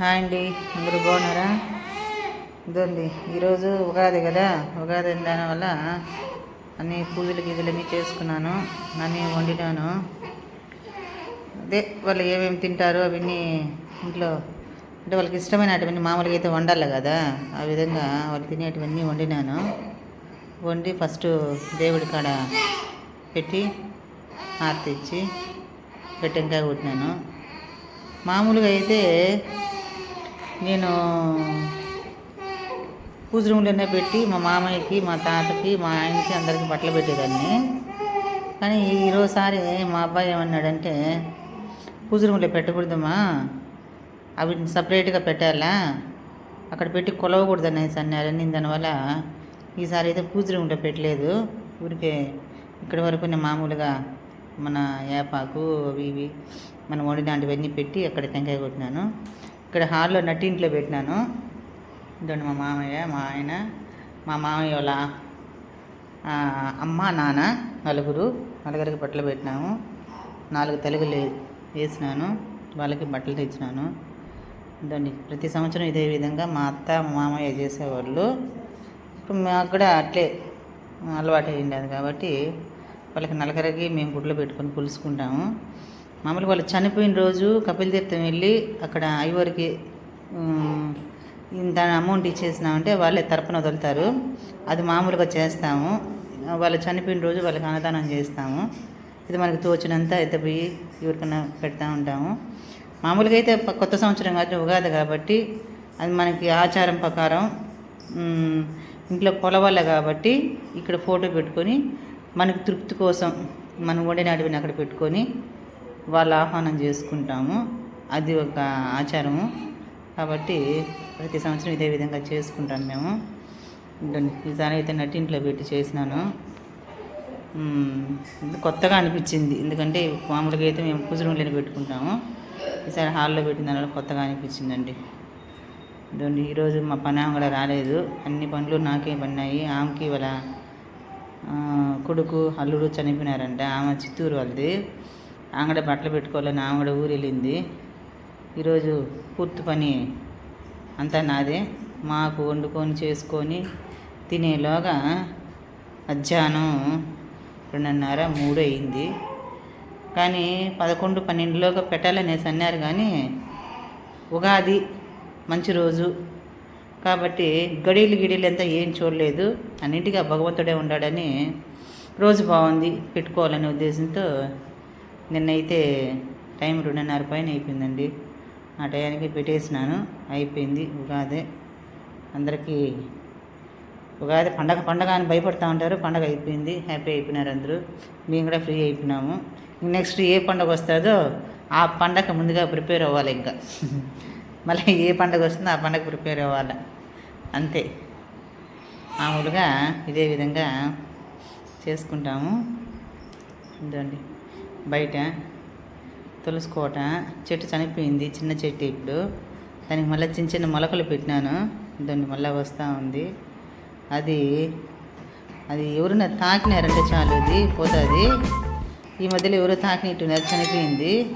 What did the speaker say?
Hi అండి. అందరూ బాగున్నారా? ఇదండి ఈరోజు ఉగాది కదా. ఉగాది దానివల్ల అన్ని పూజలు గీజలు అన్నీ చేసుకున్నాను అన్నీ వండినాను. అదే వాళ్ళు ఏమేమి తింటారో అవన్నీ ఇంట్లో అంటే వాళ్ళకి ఇష్టమైనటువంటి మామూలుగా అయితే వండాలి కదా. ఆ విధంగా వాళ్ళు తినేటివన్నీ వండినాను. వండి ఫస్ట్ దేవుడి కాడ పెట్టి హారతి ఇచ్చి పెట్టెంకాయ కొట్టినాను. మామూలుగా అయితే నేను పూజ రూమ్లోనే పెట్టి మా మామయ్యకి మా తాతకి మా ఆయనకి అందరికి బట్టలు పెట్టేదాన్ని. కానీ ఈరోజుసారి మా అబ్బాయి ఏమన్నాడంటే పూజ రూమ్లో పెట్టకూడదమ్మా. అవి సపరేట్గా పెట్టాలా? అక్కడ పెట్టి కొలవకూడదు అనేసి అన్నారని దానివల్ల. ఈసారి అయితే పూజ రూమ్లో పెట్టలేదు. ఊరికే ఇక్కడి వరకు నేను మామూలుగా మన ఏపాకు అవి ఇవి మనం వండినాంటివన్నీ పెట్టి అక్కడ టెంకాయ కొట్టినాను. ఇక్కడ హాల్లో నట్టింట్లో పెట్టినాను. ఇదండి మా మామయ్య మా ఆయన మా మామయ్య వాళ్ళ అమ్మ నాన్న నలుగురు నలుగురికి బట్టలు పెట్టినాము. నాలుగు తెలుగులు వేసినాను. వాళ్ళకి బట్టలు తెచ్చినాను. ఇదండి ప్రతి సంవత్సరం ఇదే విధంగా మా అత్త మా మామయ్య చేసేవాళ్ళు. ఇప్పుడు మాకు కూడా అట్లే అలవాటు అయ్యింది కాబట్టి వాళ్ళకి నలకరకి మేము గుడ్లు పెట్టుకొని పులుసుకుంటాము. మామూలుగా వాళ్ళు చనిపోయిన రోజు కపిల తీర్థం వెళ్ళి అక్కడ ఐవరికి ఇంత అమౌంట్ ఇచ్చేసినామంటే వాళ్ళే తరపున వదులుతారు. అది మామూలుగా చేస్తాము. వాళ్ళు చనిపోయిన రోజు వాళ్ళకి అన్నదానం చేస్తాము. ఇది మనకు తోచినంత అయితే పోయి ఎవరికైనా పెడతా ఉంటాము. మామూలుగా అయితే కొత్త సంవత్సరం కాబట్టి ఉగాది కాబట్టి అది మనకి ఆచారం ప్రకారం ఇంట్లో కొలవాళ్ళ కాబట్టి ఇక్కడ ఫోటో పెట్టుకొని మనకు తృప్తి కోసం మనం వండినటివిని అక్కడ పెట్టుకొని వాళ్ళు ఆహ్వానం చేసుకుంటాము. అది ఒక ఆచారము. కాబట్టి ప్రతి సంవత్సరం ఇదే విధంగా చేసుకుంటాం మేము. ఈసారి అయితే నట్టింట్లో పెట్టి చేసినాను. కొత్తగా అనిపించింది. ఎందుకంటే మామూలుగా అయితే మేము పూజ రూమ్లోనే పెట్టుకుంటాము. ఈసారి హాల్లో పెట్టిన దానివల్ల కొత్తగా అనిపించిందండి. ఇదండి ఈరోజు మా పని ఆమె కూడా రాలేదు. అన్ని పనులు నాకే పడినాయి. ఆమెకి వాళ్ళ కొడుకు అల్లుడు చనిపోయినారంట. ఆమె చిత్తూరు వాళ్ళది. ఆంగడ బట్టలు పెట్టుకోవాలని ఆమె ఊరు వెళ్ళింది ఈరోజు పూర్తి పని అంతా నాదే. మాకు వండుకొని చేసుకొని తినేలోగా మధ్యాహ్నం రెండున్నర మూడు అయింది కానీ పదకొండు పన్నెండులోగా పెట్టాలనేసి అన్నారు కానీ ఉగాది మంచి రోజు. కాబట్టి గడియలు గిడీలు అంతా ఏం చూడలేదు. అన్నింటిగా భగవంతుడే ఉన్నాడని రోజు బాగుంది పెట్టుకోవాలనే ఉద్దేశంతో నిన్నైతే టైం రెండున్నర పైన అయిపోయిందండి. ఆ టయానికి పెట్టేసినాను అయిపోయింది ఉగాది. అందరికీ ఉగాది పండగ పండగ అని భయపడతా ఉంటారు పండగ అయిపోయింది హ్యాపీ అయిపోయినారు అందరూ. మేము కూడా ఫ్రీ అయిపోయినాము. నెక్స్ట్ ఏ పండగ వస్తుందో ఆ పండగ ముందుగా ప్రిపేర్ అవ్వాలి ఇంకా. మళ్ళీ ఏ పండగ వస్తుందో ఆ పండగ ప్రిపేర్ అవ్వాలి. అంతే. మామూలుగా ఇదే విధంగా చేసుకుంటాము. ఇదండి బయట తులసుకోట చెట్టు చనిపోయింది చిన్న చెట్టు ఇప్పుడు. దానికి మళ్ళీ చిన్న చిన్న మొలకలు పెట్టినాను. దాన్ని మళ్ళీ వస్తూ ఉంది. అది అది ఎవరైనా తాకినారంటే చాలు అది పోతుంది. ఈ మధ్యలో ఎవరో తాకినట్టున్నారు చనిపోయింది.